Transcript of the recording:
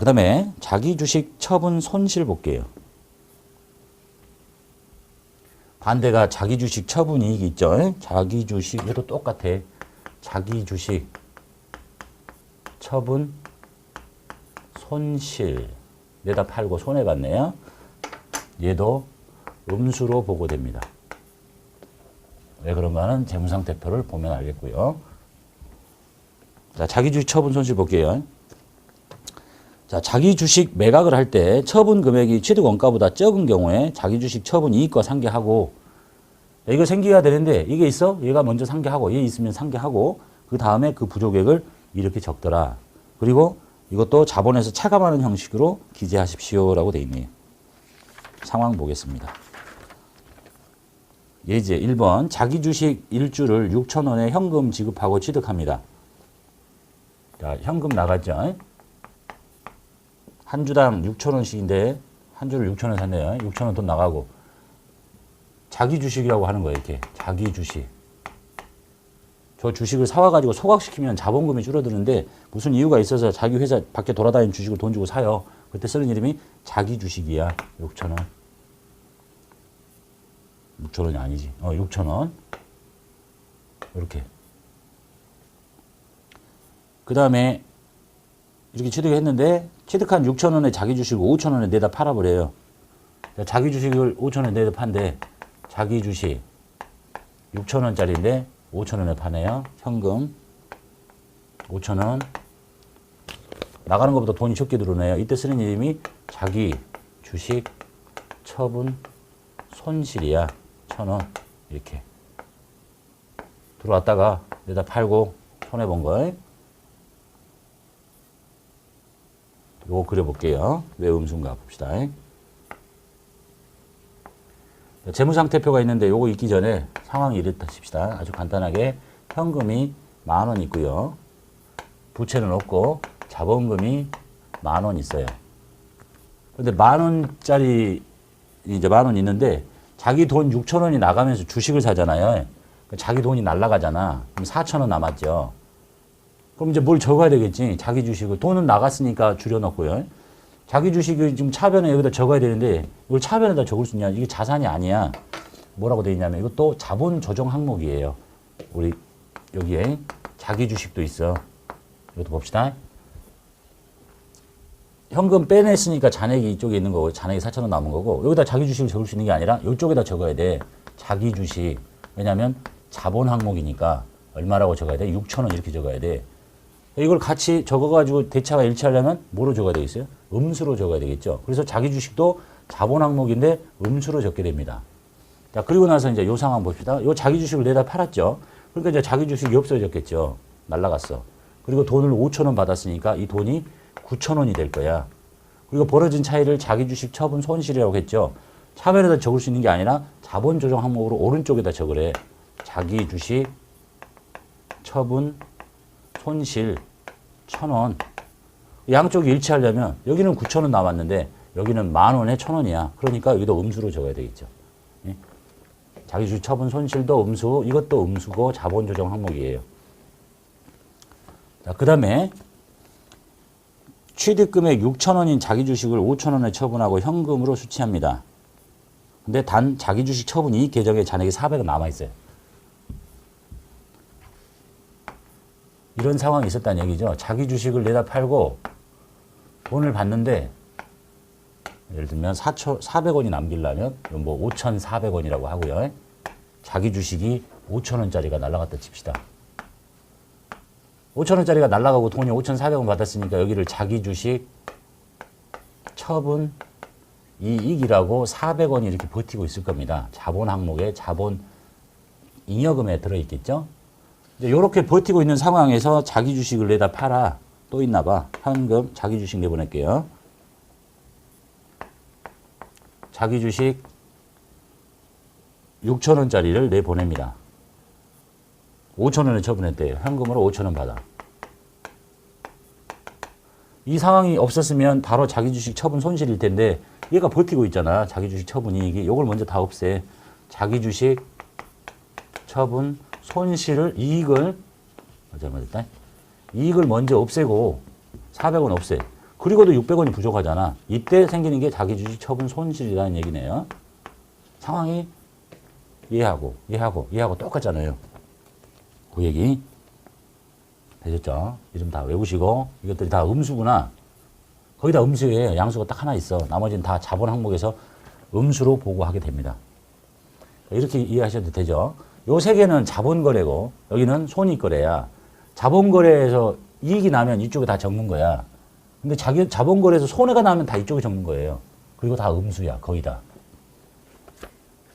그 다음에 자기 주식 처분 손실 볼게요. 반대가 자기 주식 처분 이익이 있죠. 자기 주식 얘도 똑같아. 자기 주식 처분 손실 내다 팔고 손해 봤네요. 얘도 음수로 보고됩니다. 왜 그런가는 재무상태표를 보면 알겠고요. 자, 자기 주식 처분 손실 볼게요. 자, 자기 주식 매각을 할 때 처분 금액이 취득 원가보다 적은 경우에 자기 주식 처분 이익과 상계하고 야, 이거 생기가 되는데 이게 있어? 얘가 먼저 상계하고 얘 있으면 상계하고 그 다음에 그 부족액을 이렇게 적더라. 그리고 이것도 자본에서 차감하는 형식으로 기재하십시오라고 돼 있네요. 상황 보겠습니다. 예제 1번 자기 주식 1주를 6천 원에 현금 지급하고 취득합니다. 자, 현금 나갔죠? 한 주당 6천 원씩인데 한 주를 6천 원 샀네요. 6천 원 돈 나가고 자기 주식이라고 하는 거예요. 이렇게 자기 주식. 저 주식을 사와가지고 소각시키면 자본금이 줄어드는데 무슨 이유가 있어서 자기 회사 밖에 돌아다니는 주식을 돈 주고 사요. 그때 쓰는 이름이 자기 주식이야. 6천 원. 6천 원이 아니지. 어, 6천 원. 이렇게. 그 다음에 이렇게 취득했는데 취득한 6천 원에 자기 주식을 5천 원에 내다 팔아버려요. 자, 자기 주식을 5천 원에 내다 판대 자기 주식 6천 원짜리인데 5천 원에 파네요. 현금 5천 원 나가는 것보다 돈이 적게 들어오네요. 이때 쓰는 이름이 자기 주식 처분 손실이야. 천 원 이렇게 들어왔다가 내다 팔고 손해 본 거. 요거 그려볼게요. 왜 음수인가 봅시다. 재무상태표가 있는데 요거 있기 전에 상황이 이랬다 칩시다. 아주 간단하게 현금이 만 원 있고요. 부채는 없고 자본금이 만 원 있어요. 근데 만 원짜리 이제 만 원 있는데 자기 돈 6천 원이 나가면서 주식을 사잖아요. 자기 돈이 날라가잖아. 그럼 4천 원 남았죠. 그럼 이제 뭘 적어야 되겠지. 자기 주식을. 돈은 나갔으니까 줄여놓고요. 자기 주식을 지금 차변에 여기다 적어야 되는데 이걸 차변에다 적을 수 있냐. 이게 자산이 아니야. 뭐라고 돼 있냐면 이것도 자본 조정 항목이에요. 우리 여기에 자기 주식도 있어. 이것도 봅시다. 현금 빼냈으니까 잔액이 이쪽에 있는 거고 잔액이 4천 원 남은 거고 여기다 자기 주식을 적을 수 있는 게 아니라 이쪽에다 적어야 돼. 자기 주식. 왜냐하면 자본 항목이니까 얼마라고 적어야 돼? 6천 원 이렇게 적어야 돼. 이걸 같이 적어가지고 대차가 일치하려면 뭐로 적어야 되겠어요? 음수로 적어야 되겠죠. 그래서 자기 주식도 자본 항목인데 음수로 적게 됩니다. 자, 그리고 나서 이제 요 상황 봅시다. 요 자기 주식을 내다 팔았죠. 그러니까 이제 자기 주식이 없어졌겠죠. 날라갔어. 그리고 돈을 5천 원 받았으니까 이 돈이 9천 원이 될 거야. 그리고 벌어진 차이를 자기 주식 처분 손실이라고 했죠. 차변에다 적을 수 있는 게 아니라 자본 조정 항목으로 오른쪽에다 적으래. 자기 주식 처분 손실 천 원. 양쪽이 일치하려면 여기는 9천 원 남았는데 여기는 만 원에 천 원이야. 그러니까 여기도 음수로 적어야 되겠죠. 예? 자기 주식 처분 손실도 음수, 이것도 음수고 자본 조정 항목이에요. 자, 그 다음에 취득금액 6천 원인 자기 주식을 5천 원에 처분하고 현금으로 수취합니다. 근데 단 자기 주식 처분 이익 계정에 잔액이 400원 남아 있어요. 이런 상황이 있었다는 얘기죠. 자기 주식을 내다 팔고 돈을 받는데 예를 들면 4초, 400원이 남기려면 뭐 5,400원이라고 하고요. 자기 주식이 5,000원짜리가 날라갔다 칩시다. 5,000원짜리가 날라가고 돈이 5,400원 받았으니까 여기를 자기 주식 처분 이익이라고 400원이 이렇게 버티고 있을 겁니다. 자본 항목에 자본 잉여금에 들어있겠죠. 이렇게 버티고 있는 상황에서 자기 주식을 내다 팔아. 또 있나 봐. 현금 자기 주식 내보낼게요. 자기 주식 6천원짜리를 내보냅니다. 5천원을 처분했대요. 현금으로 5천원 받아. 이 상황이 없었으면 바로 자기 주식 처분 손실일 텐데 얘가 버티고 있잖아. 자기 주식 처분 이익이. 요걸 먼저 다 없애. 자기 주식 처분 손실을 이익을 맞았다. 이익을 먼저 없애고 400원 없애. 그리고도 600원이 부족하잖아. 이때 생기는 게 자기 주식 처분 손실이라는 얘기네요. 상황이 이해하고 이해하고 이해하고 똑같잖아요. 그 얘기 되셨죠? 이름 다 외우시고 이것들이 다 음수구나. 거의 다 음수예요. 양수가 딱 하나 있어. 나머지는 다 자본 항목에서 음수로 보고하게 됩니다. 이렇게 이해하셔도 되죠. 요 세 개는 자본 거래고 여기는 손익 거래야. 자본 거래에서 이익이 나면 이쪽에 다 적는 거야. 근데 자기 자본 거래에서 손해가 나면 다 이쪽에 적는 거예요. 그리고 다 음수야. 거의 다.